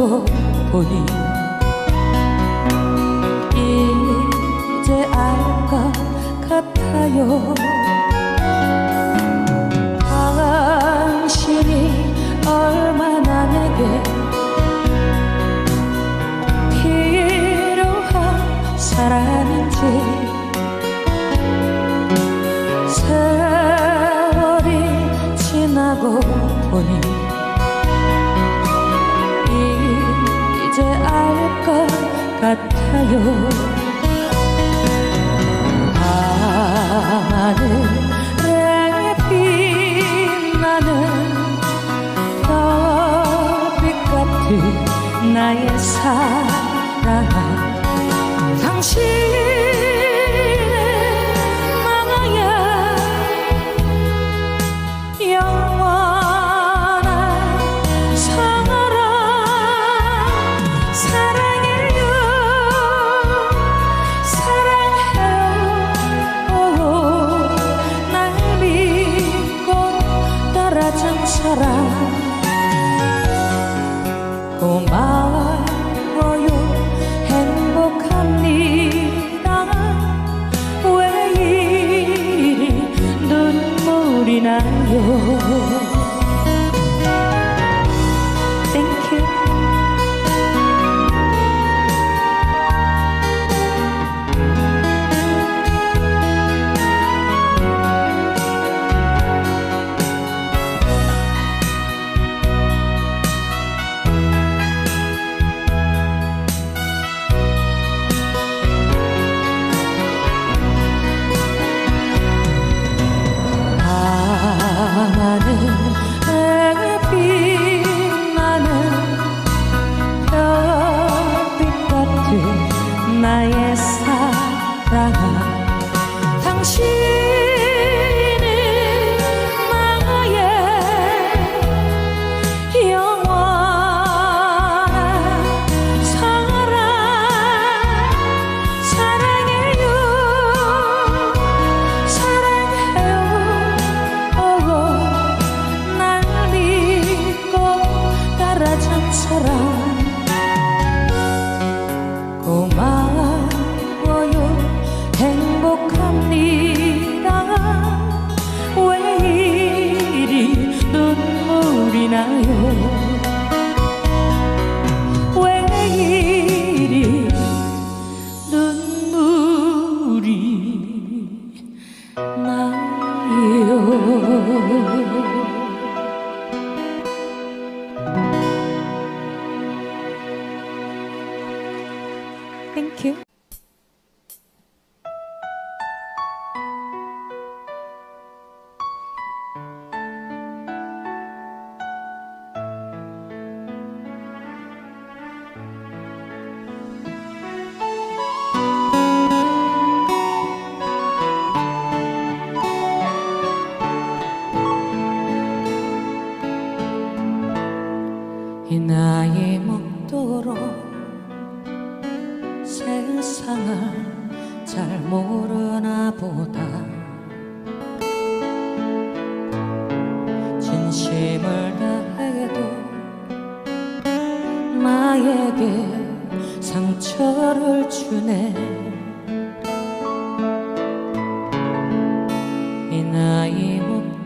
알고 보니 이제 알 것 같아요. 같아요.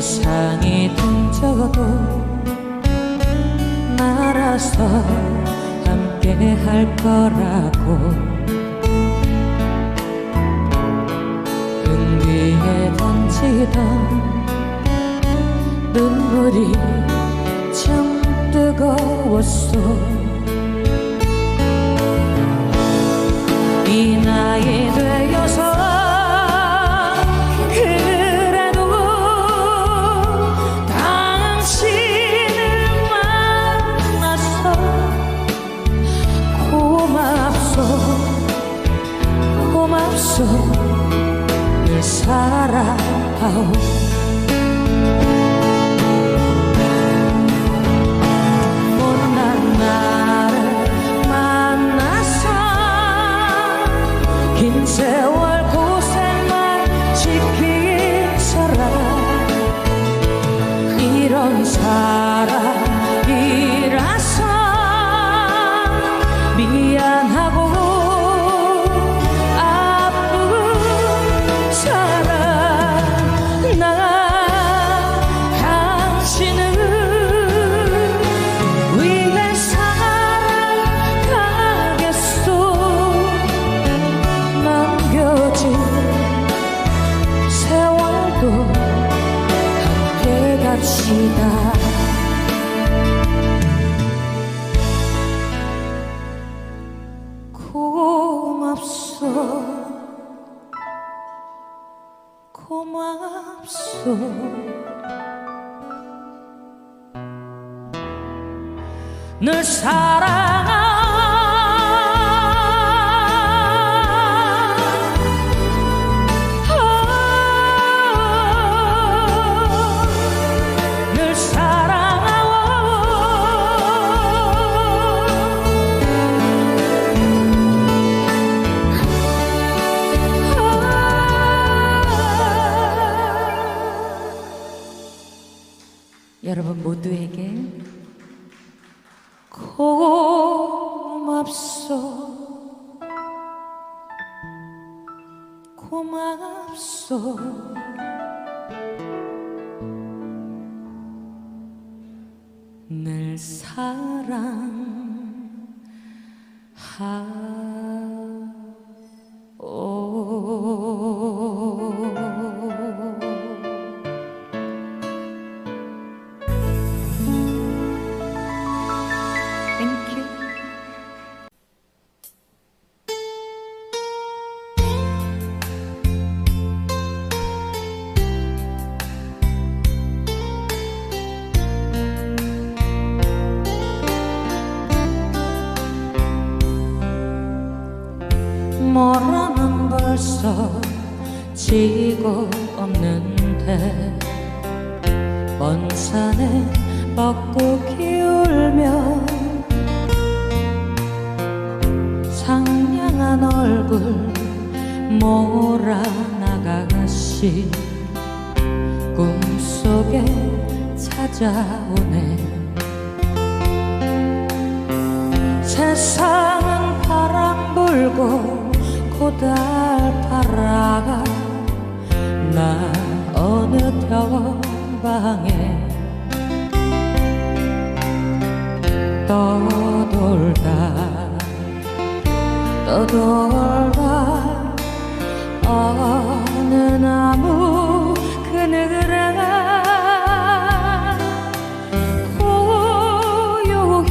세상이 등져도 날아서 함께 할 거라고. 등 위에 던지던 눈물이 참 뜨거웠어 이 나이 되어서 늘 사랑하오 고맙소 늘 사랑하 지고 없는데 먼 산에 벚꽃 기울며 상냥한 얼굴 몰아나가시 꿈속에 찾아오네. 세상은 바람 불고 고달파라가 나 어느 벽방에 떠돌다 떠돌다 어느 나무 그늘에 고요히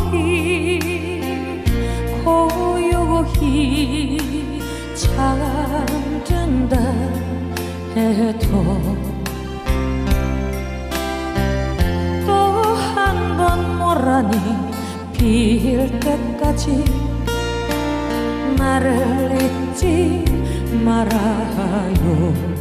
고요히 잠든다 해도 또 한 번 모라니 필 때까지 나를 잊지 말아요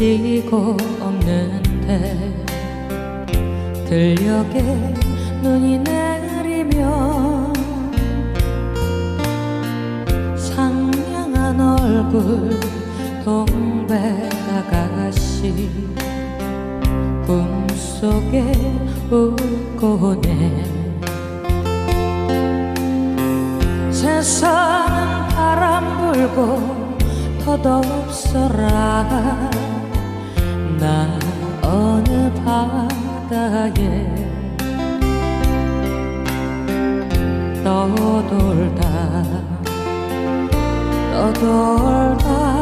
지고 없는데 들녘에 눈이 내리면 상냥한 얼굴 동백아가씨 꿈속에 웃고네. 세상은 바람 불고 덧없어라 나 어느 바다에 떠돌다 떠돌다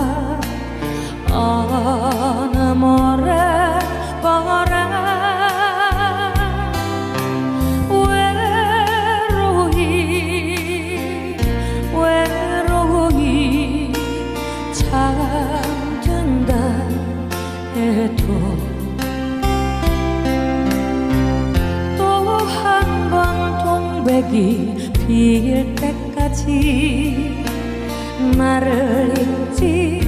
백이 필 때까지 나를 잊지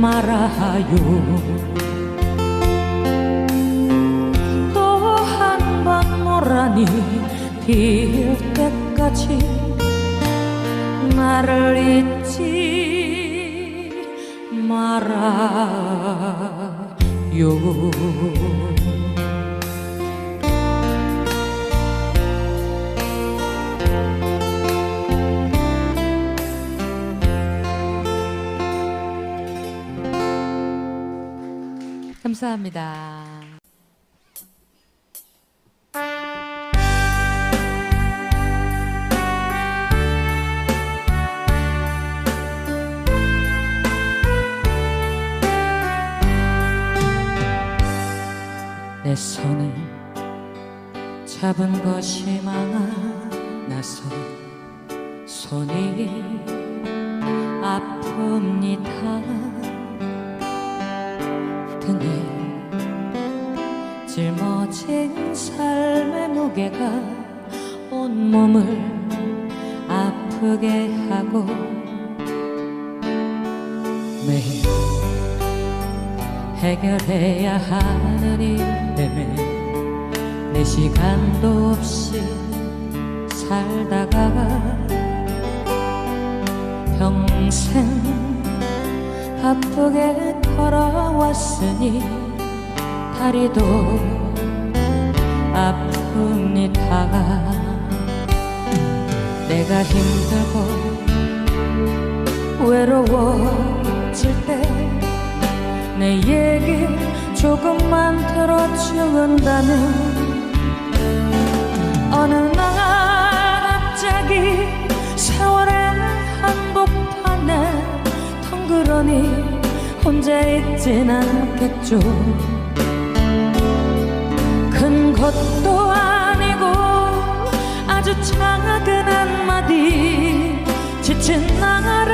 말아요. 또 한번 모란이 필 때까지 나를 잊지 말아요 감사합니다. 내 손을 잡은 것이 많아서 손이 아픕니다. 등에 짊어진 삶의 무게가 온몸을 아프게 하고 매일 해결해야 하는 일 때문에 내 시간도 없이 살다가 평생 바쁘게 걸어왔으니 다리도 아픕니다. 내가 힘들고 외로워질 때 내 얘기 조금만 들어준다면 어느 날 갑자기 세월의 덩그러니 혼자 있진 않겠죠. 큰 것도 아니고 아주 작은 한마디 지친 나를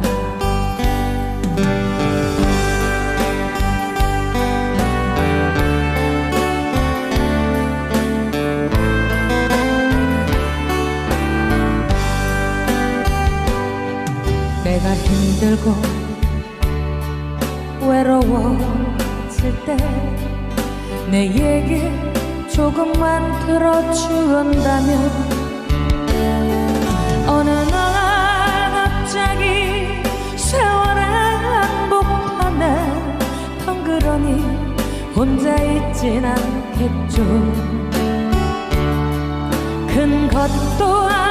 힘들고 외로워질 때 내 얘기 조금만 들어준다면 어느 날 갑자기 세월의 한복판에 덩그러니 혼자 있진 않겠죠. 큰 것도 아니고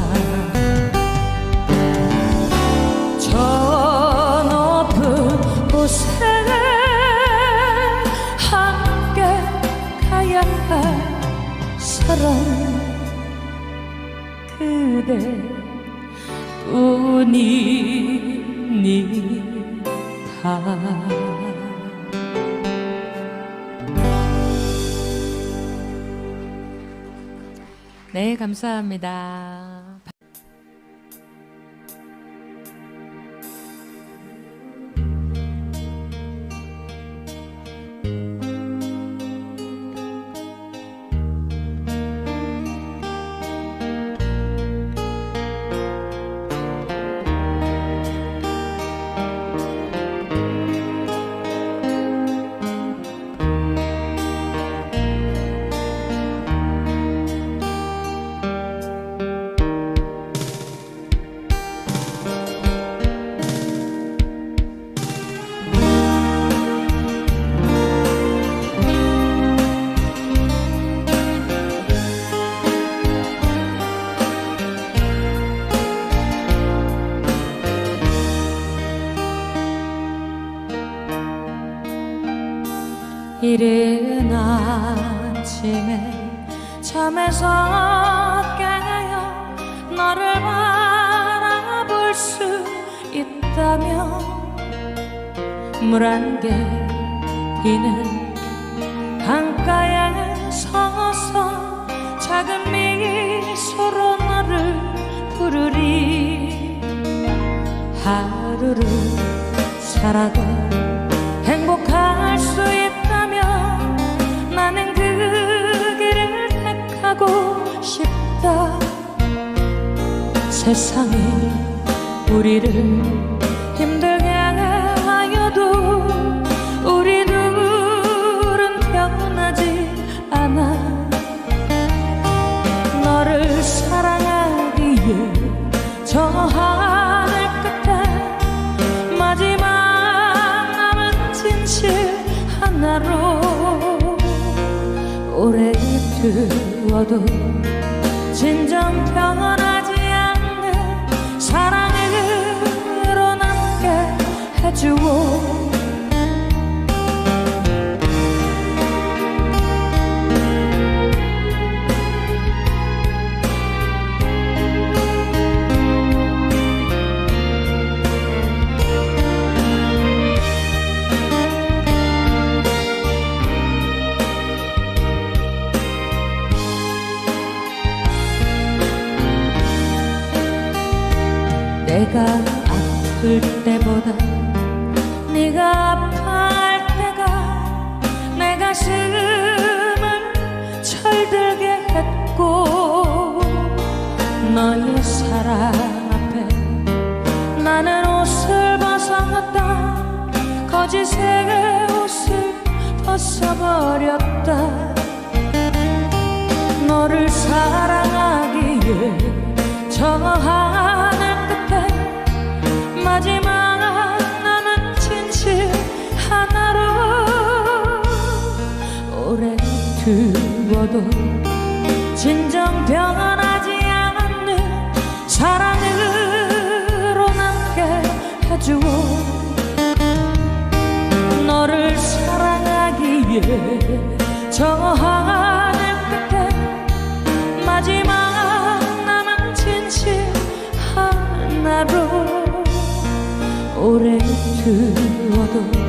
그대 뿐입니다. 네, 감사합니다. 이른 아침에 잠에서 깨어 너를 바라볼 수 있다면 물 안개 비는 강가에 서서 작은 미소로 너를 부르리. 하루를 살아도 세상이 우리를 힘들게 하여도 우리 둘은 변하지 않아. 너를 사랑하기에 저 하늘 끝에 마지막 남은 진실 하나로 오래 두어도 진정 변하 해주 거짓의 옷을 벗어버렸다. 너를 사랑하기에 저 하늘 끝에 마지막 남은 진실 하나로 오래 두어도 진정 변하지 않는 사랑 사랑하기에 저 하늘 끝에 마지막 남은 진실 하나로 오래 두어도